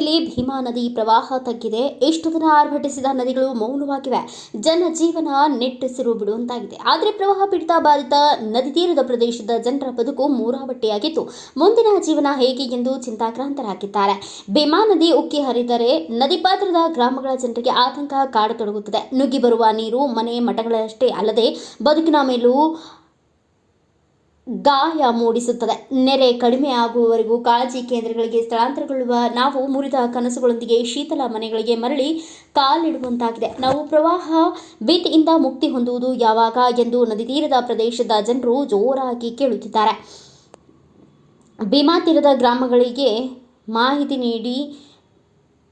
ಭೀಮಾ ನದಿ ಪ್ರವಾಹ ತಗ್ಗಿದೆ. ಎಷ್ಟು ದಿನ ಆರ್ಭಟಿಸಿದ ನದಿಗಳು ಮೌನವಾಗಿವೆ. ಜನಜೀವನ ನಿಟ್ಟುಸಿರು ಬಿಡುವಂತಾಗಿದೆ. ಆದರೆ ಪ್ರವಾಹ ಪೀಡಿತ ಬಾಧಿತ ನದಿ ತೀರದ ಪ್ರದೇಶದ ಜನರ ಬದುಕು ಮೂರಾವಟ್ಟಿಯಾಗಿತ್ತು. ಮುಂದಿನ ಜೀವನ ಹೇಗೆ ಎಂದು ಚಿಂತಾಕ್ರಾಂತರಾಗಿದ್ದಾರೆ. ಭೀಮಾ ನದಿ ಉಕ್ಕಿ ಹರಿದರೆ ನದಿ ಪಾತ್ರದ ಗ್ರಾಮಗಳ ಜನರಿಗೆ ಆತಂಕ ಕಾಡತೊಡಗುತ್ತದೆ. ನುಗ್ಗಿ ಬರುವ ನೀರು ಮನೆ ಮಠಗಳಷ್ಟೇ ಅಲ್ಲದೆ ಬದುಕಿನ ಮೇಲೂ ಗಾಯ ಮೂಡಿಸುತ್ತದೆ. ನೆರೆ ಕಡಿಮೆ ಆಗುವವರೆಗೂ ಕಾಳಜಿ ಕೇಂದ್ರಗಳಿಗೆ ಸ್ಥಳಾಂತರಗೊಳ್ಳುವ ನಾವು ಮುರಿದ ಕನಸುಗಳೊಂದಿಗೆ ಶೀತಲ ಮನೆಗಳಿಗೆ ಮರಳಿ ಕಾಲಿಡುವಂತಾಗಿದೆ. ನಾವು ಪ್ರವಾಹ, ಭೀತಿಯಿಂದ ಮುಕ್ತಿ ಹೊಂದುವುದು ಯಾವಾಗ ಎಂದು ನದಿ ತೀರದ ಪ್ರದೇಶದ ಜನರು ಜೋರಾಗಿ ಕೇಳುತ್ತಿದ್ದಾರೆ. ಭೀಮಾ ತೀರದ ಗ್ರಾಮಗಳಿಗೆ ಮಾಹಿತಿ ನೀಡಿ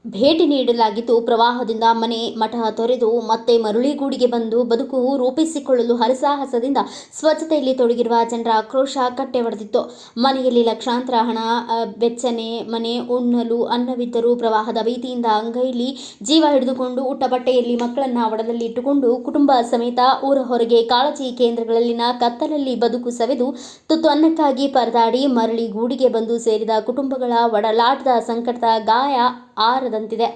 ಭೇಟಿ ನೀಡಲಾಗಿತ್ತು ಪ್ರವಾಹದಿಂದ ಮನೆ ಮಠ ತೊರೆದು ಮತ್ತೆ ಮರುಳಿಗೂಡಿಗೆ ಬಂದು ಬದುಕು ರೂಪಿಸಿಕೊಳ್ಳಲು ಹರಸಾಹಸದಿಂದ ಸ್ವಚ್ಛತೆಯಲ್ಲಿ ತೊಡಗಿರುವ ಜನರ ಆಕ್ರೋಶ ಕಟ್ಟೆ ಹೊಡೆದಿತ್ತು ಮನೆಯಲ್ಲಿ ಲಕ್ಷಾಂತರ ಹಣ ಬೆಚ್ಚನೆ, ಮನೆ, ಉಣ್ಣಲು, ಅನ್ನವಿದ್ದರೂ ಪ್ರವಾಹದ ಭೀತಿಯಿಂದ ಅಂಗೈಲಿ ಜೀವ ಹಿಡಿದುಕೊಂಡು ಊಟ ಬಟ್ಟೆಯಲ್ಲಿ ಮಕ್ಕಳನ್ನ ಒಡದಲ್ಲಿ ಇಟ್ಟುಕೊಂಡು ಕುಟುಂಬ ಸಮೇತ ಊರ ಹೊರಗೆ ಕಾಳಜಿ ಕೇಂದ್ರಗಳಲ್ಲಿನ ಕತ್ತಲಲ್ಲಿ ಬದುಕು ಸವೆದು, ತುತ್ತು ಅನ್ನಕ್ಕಾಗಿ ಪರದಾಡಿ ಮರಳಿ ಗೂಡಿಗೆ ಬಂದು ಸೇರಿದ ಕುಟುಂಬಗಳ ಒಡಲಾಟದ ಸಂಕಟದ ಗಾಯ ಆರದಂತಿದೆ.